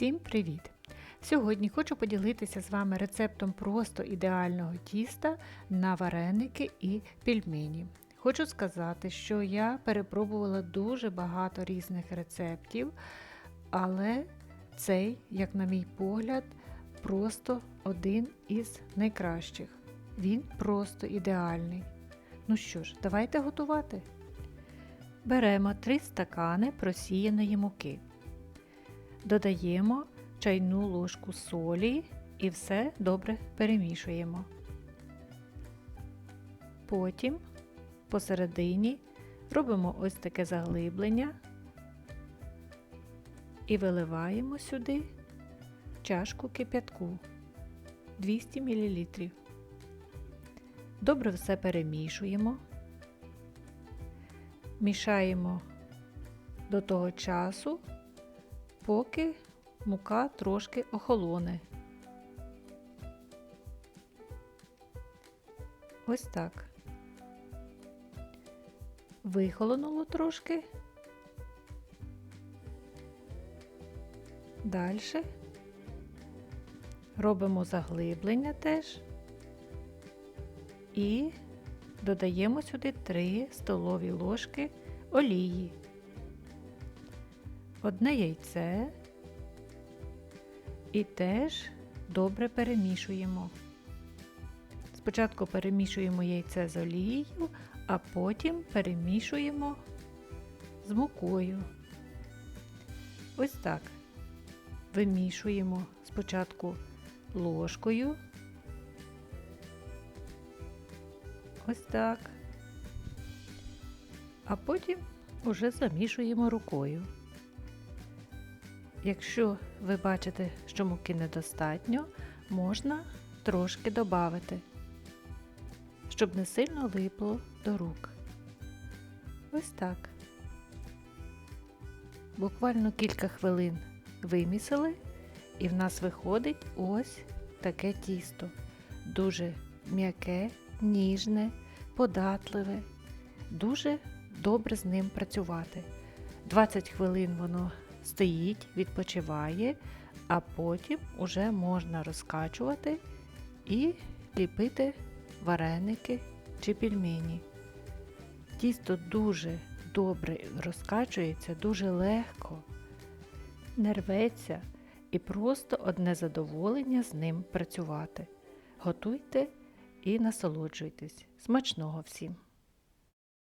Всім привіт! Сьогодні хочу поділитися з вами рецептом просто ідеального тіста на вареники і пельмені. Хочу сказати, що я перепробувала дуже багато різних рецептів, але цей, як на мій погляд, просто один із найкращих. Він просто ідеальний. Ну що ж, давайте готувати. Беремо 3 стакани просіяної муки. Додаємо чайну ложку солі і все добре перемішуємо. Потім посередині робимо ось таке заглиблення і виливаємо сюди чашку кип'ятку 200 мл. Добре все перемішуємо, мішаємо до того часу, поки мука трошки охолоне. Ось так. Вихолонуло трошки. Далі робимо заглиблення теж і додаємо сюди 3 столові ложки олії, одне яйце і теж добре перемішуємо. Спочатку перемішуємо яйце з олією, а потім перемішуємо з мукою. Ось так. Вимішуємо спочатку ложкою. Ось так. А потім уже замішуємо рукою. Якщо ви бачите, що муки недостатньо, можна трошки додати, щоб не сильно липло до рук. Ось так. Буквально кілька хвилин вимісили, і в нас виходить ось таке тісто. Дуже м'яке, ніжне, податливе, дуже добре з ним працювати. 20 хвилин воно стоїть, відпочиває, а потім уже можна розкачувати і ліпити вареники чи пельмені. Тісто дуже добре розкачується, дуже легко, не рветься і просто одне задоволення з ним працювати. Готуйте і насолоджуйтесь. Смачного всім!